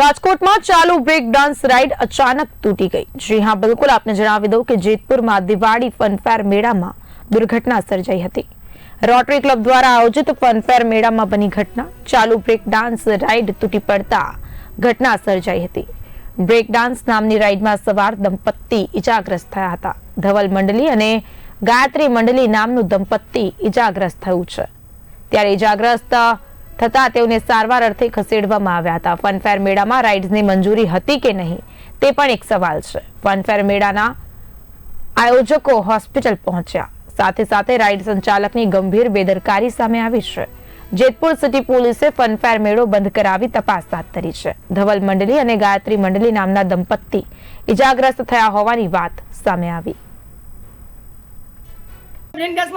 રાજકોટમાં ચાલુ break dance ride અચાનક તૂટી ગઈ. જી હા, બિલકુલ આપને જણાવી દઉં કે જેતપુરમાં દિવાળી ફનફેર મેળામાં દુર્ઘટના સર્જાઈ હતી. રોટરી ક્લબ દ્વારા આયોજિત ફનફેર મેળામાં બની ઘટના. ચાલુ બ્રેક ડાન્સ રાઇડ તૂટી પડતા ઘટના સર્જાઈ હતી. બ્રેક ડાન્સ નામની રાઇડમાં સવાર દંપતી ઇજાગ્રસ્ત થયા હતા. ધવલ મંડલી અને ગાયત્રી મંડલી નામનું દંપતી ઇજાગ્રસ્ત થયું છે. ત્યારે ઇજાગ્રસ્ત થતા તેઓને સારવાર અર્થે ખસેડવામાં આવ્યા હતા. ફનફેર મેળામાં રાઇડ્સની મંજૂરી હતી કે નહીં? તે પણ એક સવાલ છે. ફનફેર મેળાના આયોજકો હોસ્પિટલ પહોંચ્યા. સાથે સાથે રાઇડ સંચાલકની ગંભીર બેદરકારી સામે આવી છે. જેતપુર સિટી પોલીસે ફનફેર મેળો બંધ કરાવી તપાસ હાથ ધરી છે. ધવલ મંડલી અને ગાયત્રી મંડલી નામના દંપતી ઇજાગ્રસ્ત થયા હોવાની વાત સામે આવી.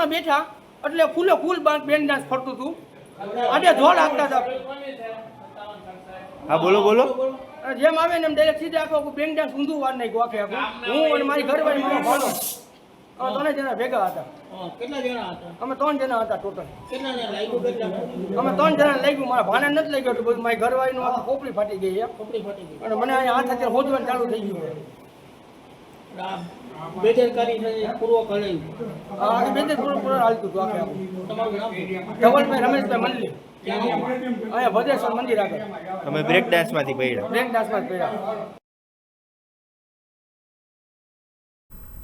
બેઠા એટલે ફૂલે ફૂલ બાંધ બેન ડાન્સ ફરતું હતું. અને ઢોલ આપતા હતા. હા બોલો બોલો. જેમ આવે ને એમ ડાયરેક્ટ સીધા આખો બેંક ડાન્સ ઊંધું વાર નહીં ગોખે હું અને મારી ઘરવાળી મારો ભાણો. અમે ત્રણે જણા ભેગા હતા. કેટલા જણા હતા અમે ત્રણ જણા હતા ટોટલ કેટલા જણા અમે ત્રણ જણા લઈ ગયું મારા ભાને નથી લાગ્યું બધું. મારી ઘરવાળીનું કોપડી ફાટી ગઈ કોપડી ફાટી ગઈ અને મને અહીંયા હાથ અત્યારે હોજવાનું ચાલુ થઈ ગયું બેદરકારી છે પૂર્વ કરેલ આ આખી બે પૂરું પૂરું હાલતું હતું આખે તમારું નામ ધવલભાઈ રમેશભાઈ મંદિર અહીંયા ભદ્રેશ્વર મંદિર આગળ. તમે બ્રેક ડાન્સમાંથી પડ્યા બ્રેક ડાન્સમાં પડ્યા